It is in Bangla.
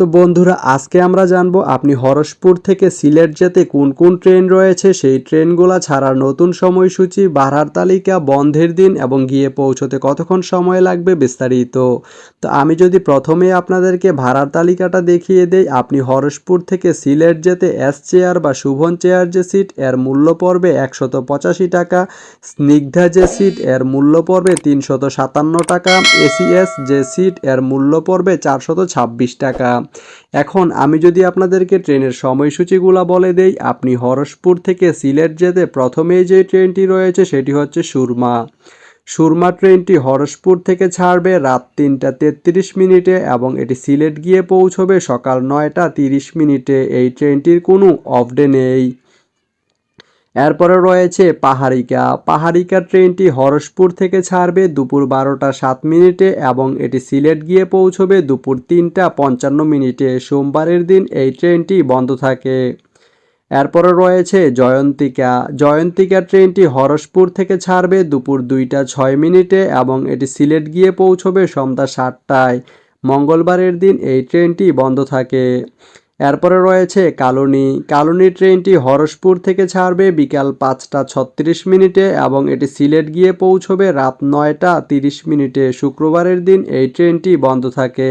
তো বন্ধুরা, আজকে আমরা জানব আপনি হরসপুর থেকে সিলেট যেতে কোন কোন ট্রেন রয়েছে? সেই ট্রেনগুলো ছাড়ার নতুন সময়সূচি ভাড়ার তালিকা, বন্ধের দিন এবং গিয়ে পৌঁছতে কতক্ষণ সময় লাগবে বিস্তারিত। তো আমি যদি প্রথমে আপনাদেরকে ভাড়ার তালিকাটা দেখিয়ে দেই, আপনি হরসপুর থেকে সিলেট যেতে এস চেয়ার বা শুভন চেয়ার যে সিট, এর মূল্য পড়বে একশত পঁচাশি টাকা। স্নিগ্ধা যে সিট, এর মূল্য পড়বে তিনশত সাতান্ন টাকা। এসিএস যে সিট, এর মূল্য পড়বে চারশত ছাব্বিশ টাকা। এখন আমি যদি আপনাদেরকে ট্রেনের সময়সূচিগুলো বলে দেই, আপনি হরসপুর থেকে সিলেট যেতে প্রথমেই যে ট্রেনটি রয়েছে সেটি হচ্ছে সুরমা। সুরমা ট্রেনটি হরসপুর থেকে ছাড়বে রাত তিনটা তেত্রিশ মিনিটে এবং এটি সিলেট গিয়ে পৌঁছবে সকাল নয়টা তিরিশ মিনিটে। এই ট্রেনটির কোনো অফডে নেই। এরপরে রয়েছে পাহাড়িকা। পাহাড়িকা ট্রেনটি হরসপুর থেকে ছাড়বে দুপুর বারোটা সাত মিনিটে এবং এটি সিলেট গিয়ে পৌঁছবে দুপুর তিনটা পঞ্চান্ন মিনিটে। সোমবারের দিন এই ট্রেনটি বন্ধ থাকে। এরপরে রয়েছে জয়ন্তিকা। জয়ন্তিকা ট্রেনটি হরসপুর থেকে ছাড়বে দুপুর দুইটা ছয় মিনিটে এবং এটি সিলেট গিয়ে পৌঁছবে সন্ধ্যা সাতটায়। মঙ্গলবারের দিন এই ট্রেনটি বন্ধ থাকে। এরপরে রয়েছে কালনি। কালনি ট্রেনটি হরসপুর থেকে ছাড়বে বিকাল পাঁচটা ছত্রিশ মিনিটে এবং এটি সিলেট গিয়ে পৌঁছবে রাত নয়টা তিরিশ মিনিটে। শুক্রবারের দিন এই ট্রেনটি বন্ধ থাকে।